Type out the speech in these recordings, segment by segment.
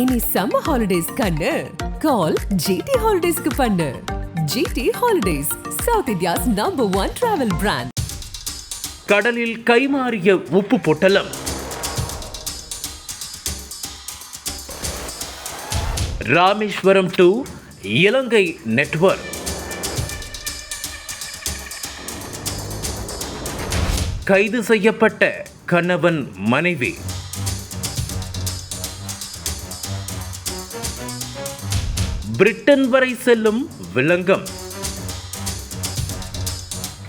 இனி summer holidays கண்ணு. கால் GT ஹாலிடேஸ்க்கு பண்ணு. GT holidays south India's number one travel brand கடலில் கைமாறிய உப்பு பொட்டலம். ராமேஸ்வரம் டு இலங்கை நெட்வொர்க் கைது செய்யப்பட்ட கணவன் மனைவி. பிரிட்டன் வரை செல்லும் விலங்கம்.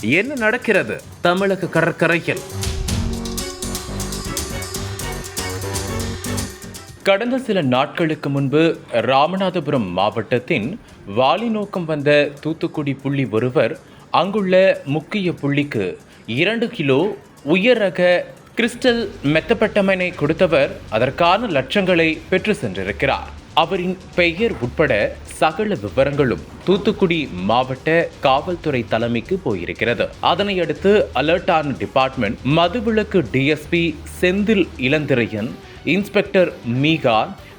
என்ன நடக்கிறது? தமிழக கடற்கரையில். கடந்த சில நாட்களுக்கு முன்பு ராமநாதபுரம் மாவட்டத்தின் வாலி நோக்கம் வந்த தூத்துக்குடி புள்ளி ஒருவர் அங்குள்ள முக்கிய புள்ளிக்கு இரண்டு கிலோ உயர் ரக கிறிஸ்டல் மெத்தப்பட்டமனை கொடுத்தவர் அதற்கான லட்சங்களை பெற்று சென்றிருக்கிறார். அவரின் பெயர் உட்பட சகல விவரங்களும் தூத்துக்குடி மாவட்ட காவல்துறை தலைமைக்கு போயிருக்கிறது. அதனை அடுத்து அலர்ட்டான டிபார்ட்மெண்ட் மதுவிலக்கு டிஎஸ்பி செந்தில் இளந்திரையன் இன்ஸ்பெக்டர் மீகா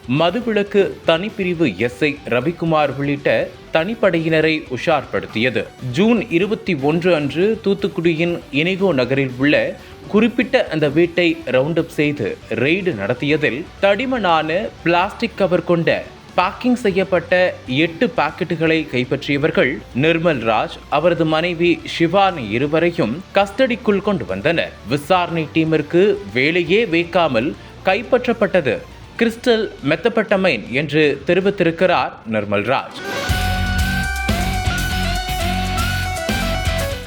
மதுவிலக்கு தனிப்பிரிவு எஸ்ஐ ரவிக்குமார் உள்ளிட்ட தனிப்படையினரை உஷார்படுத்தியது. ஜூன் இருபத்தி ஒன்று அன்று தூத்துக்குடியின் இனிகோ நகரில் உள்ள குறிப்பிட்ட அந்த வீட்டை ரவுண்டப் செய்து ரெய்டு நடத்தியதில் தடிமனான பிளாஸ்டிக் கவர் கொண்ட பேக்கிங் செய்யப்பட்ட எட்டு பாக்கெட்டுகளை கைப்பற்றியவர்கள் நிர்மல் ராஜ் அவரது மனைவி சிவானி இருவரையும் கஸ்டடிக்குள் கொண்டு வந்தனர். விசாரணை டீமிற்கு வேலையே வைக்காமல் கைப்பற்றப்பட்டது. கிறிஸ்டல் மெத்தப்பட்டமைன் என்று தெரிவித்திருக்கிறார் நிர்மல் ராஜ்.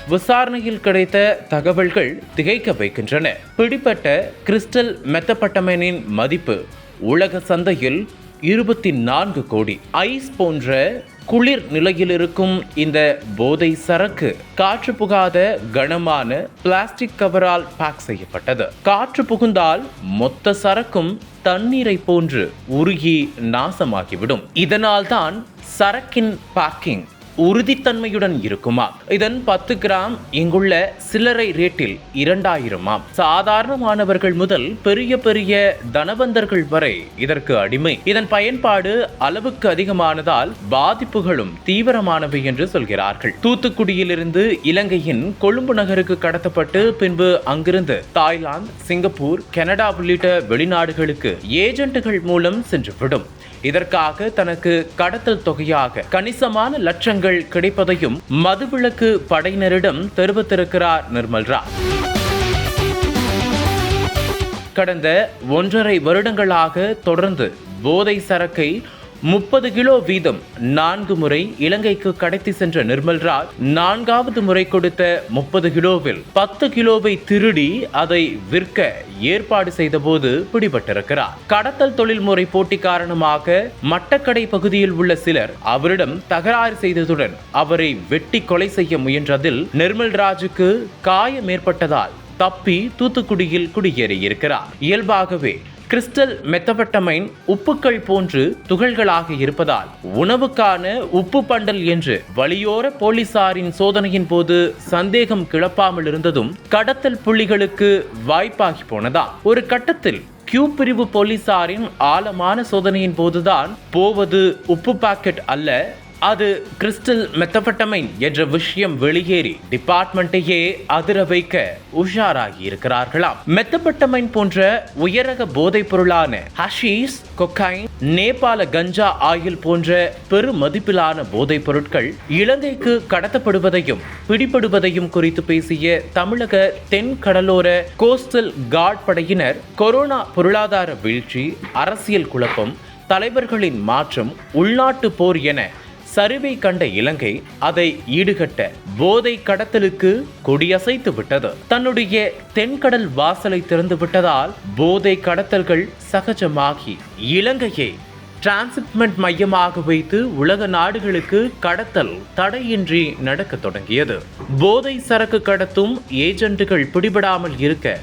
விசாரணையில் கிடைத்த தகவல்கள் திகைக்க வைக்கின்றன. பிடிப்பட்ட கிறிஸ்டல் மெத்தப்பட்டமைனின் மதிப்பு உலக சந்தையில் இருபத்தி நான்கு கோடி. ஐஸ் போன்ற குளிர் நிலையில் இருக்கும் இந்த போதை சரக்கு காற்று புகாத கனமான பிளாஸ்டிக் கவரால் பேக் செய்யப்பட்டது. காற்று புகுந்தால் மொத்த சரக்கும் தண்ணீரை போன்று உருகி நாசமாகிவிடும். இதனால்தான் சரக்கின் பேக்கிங் உறுதித்தன்மையுடன் இருக்குமா? இதன் பத்து கிராம் இங்குள்ள சில்லறை ரேட்டில் இரண்டாயிரமாம் சாதாரணமானவர்கள் முதல் பெரிய பெரிய தனவந்தர்கள் வரை இதற்கு அடிமை. இதன் பயன்பாடு அளவுக்கு அதிகமானதால் பாதிப்புகளும் தீவிரமானவை என்று சொல்கிறார்கள். தூத்துக்குடியிலிருந்து இலங்கையின் கொழும்பு நகருக்கு கடத்தப்பட்டு பின்பு அங்கிருந்து தாய்லாந்து சிங்கப்பூர் கனடா உள்ளிட்ட வெளிநாடுகளுக்கு ஏஜென்ட்டுகள் மூலம் சென்றுவிடும். இதற்காக தனக்கு கடத்தல் தொகையாக கணிசமான லட்சங்கள் கிடைப்பதையும் மதுவிலக்கு படையினரிடம் தெரிவித்திருக்கிறார் நிர்மல் கடந்த ஒன்றரை வருடங்களாக தொடர்ந்து போதை சரக்கை முப்பது கிலோ வீதம் நான்கு முறை இலங்கைக்கு கடத்தி சென்ற நிர்மல்ராஜ் நான்காவது முறை கொடுத்த முப்பது கிலோவில் பத்து கிலோவை திருடி அதை விற்க ஏற்பாடு செய்தபோது பிடிபட்டிருக்கிறார். கடத்தல் தொழில்முறை போட்டி காரணமாக மட்டக்கடை பகுதியில் உள்ள சிலர் அவரிடம் தகராறு செய்ததுடன் அவரை வெட்டி கொலை செய்ய முயன்றதில் நிர்மல் ராஜுக்கு காயம் ஏற்பட்டதால் தப்பி தூத்துக்குடியில் குடியேறியிருக்கிறார். இயல்பாகவே கிறிஸ்டல் மெத்தபட்டமைன் உப்புக்கள் போன்று துகள்களாக இருப்பதால் உணவுக்கான உப்பு பண்டல் என்று வழியோர போலீசாரின் சோதனையின் போது சந்தேகம் கிளப்பாமல் இருந்ததும் கடத்தல் புள்ளிகளுக்கு வாய்ப்பாகி போனதா ஒரு கட்டத்தில் கியூ பிரிவு போலீசாரின் ஆழமான சோதனையின் போதுதான் போவது உப்பு பாக்கெட் அல்ல அது கிறிஸ்டல் மெத்தபட்டமைன் என்ற விஷயம் வெளியேறி டிபார்ட்மெண்ட்டையே அதிர வைக்க உஷாராகி இருக்கிறார்களாம் மெத்தபட்டமைன் போன்ற உயரக போதைப் பொருளான ஹஷீஸ் கொக்கைன் நேபாள கஞ்சா ஆயில் போன்ற பெரு மதிப்பிலான போதைப் பொருட்கள் இலங்கைக்கு கடத்தப்படுவதையும் பிடிபடுவதையும் குறித்து பேசிய தமிழக தென் கடலோர கோஸ்டல் கார்ட் படையினர் கொரோனா பொருளாதார வீழ்ச்சி அரசியல் குழப்பம் தலைவர்களின் மாற்றம் உள்நாட்டு போர் என சரிவை கண்ட இலங்கை அதை ஈடுகட்ட போதை கடத்தலுக்கு கொடியசைத்து விட்டது. தன்னுடைய தென்கடல் வாசலை திறந்து விட்டதால் போதை கடத்தல்கள் சகஜமாகி இலங்கையை டிரான்ஸ்மெண்ட் மையமாக வைத்து உலக நாடுகளுக்கு கடத்தல் தடையின்றி நடக்க தொடங்கியது. போதை சரக்கு கடத்தும் ஏஜென்ட்டுகள் பிடிபடாமல் இருக்க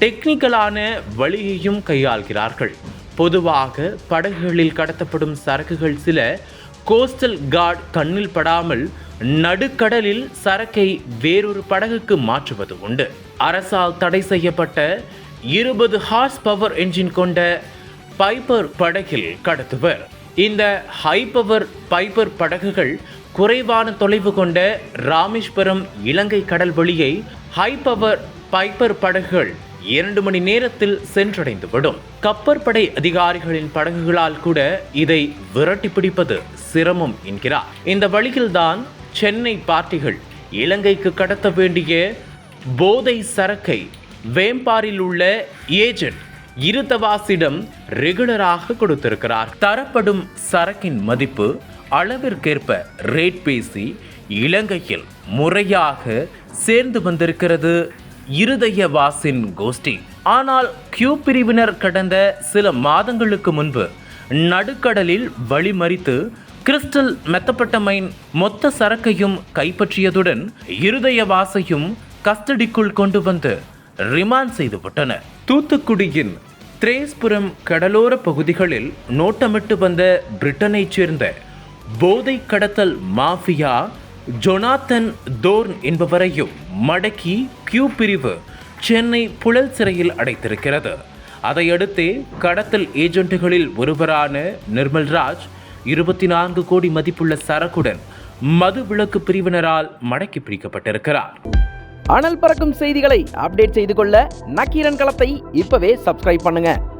டெக்னிக்கலான வழியையும் கையாள்கிறார்கள். பொதுவாக படகுகளில் கடத்தப்படும் சரக்குகள் சில கோஸ்டல் கார்டு கண்ணில் படாமல் நடுக்கடலில் சரக்கை வேறொரு படகுக்கு மாற்றுவது உண்டு. அரசால் தடை செய்யப்பட்ட இருபது ஹார்ஸ் பவர் என்ஜின் கொண்ட பைப்பர் படகில் கடத்துவர் இந்த ஹை பவர் பைப்பர் படகுகள் குறைவான தொலைவு கொண்ட ராமேஸ்வரம் இலங்கை கடல் வழியை ஹை பவர் பைப்பர் படகுகள் இரண்டு மணி நேரத்தில் சென்றடைந்துவிடும். கப்பற்படை அதிகாரிகளின் படகுகளால் கூட இதை விரட்டி பிடிப்பது சிரமம் என்கிறார். இந்த வழியில்தான் சென்னை பார்ட்டிகள் இலங்கைக்கு கடத்த வேண்டிய போதை சரக்கை வேம்பாரில் உள்ள ஏஜென்ட் இருதவாசிடம் ரெகுலராக கொடுத்திருக்கிறார். தரப்படும் சரக்கின் மதிப்பு அளவிற்கேற்ப ரேட் பேசி இலங்கையில் முறையாக சேர்ந்து வந்திருக்கிறது இருதயவாசின் கோஷ்டி. ஆனால் கியூ பிரிவினர் கடந்த சில மாதங்களுக்கு முன்பு நடுக்கடலில் வழிமறித்து கிறிஸ்டல் மெத்தப்பட்டமைன் மொத்த சரக்கையும் கைப்பற்றியதுடன் இருதயவாசையும் கஸ்டடிக்குள் கொண்டு வந்து ரிமாண்ட் செய்துவிட்டனர் தூத்துக்குடியின் திரேஸ்புரம் கடலோர பகுதிகளில் நோட்டமிட்டு வந்த பிரிட்டனைச் சேர்ந்த போதை கடத்தல் மாஃபியா ஜொனாத்தன் தோர்ன் என்பவரையும் மடக்கி கியூ பிரிவு சென்னை புழல் சிறையில் அடைத்திருக்கிறது. அதையடுத்தே கடத்தல் ஏஜென்ட்டுகளில் ஒருவரான நிர்மல்ராஜ் இருபத்தி நான்கு கோடி மதிப்புள்ள சரக்குடன் மது விளக்கு பிரிவினரால் மடக்கி பிடிக்கப்பட்டிருக்கிறார். அனல் பறக்கும் செய்திகளை அப்டேட் செய்து கொள்ள நக்கீரன் களத்தை இப்பவே சப்ஸ்கிரைப் பண்ணுங்க.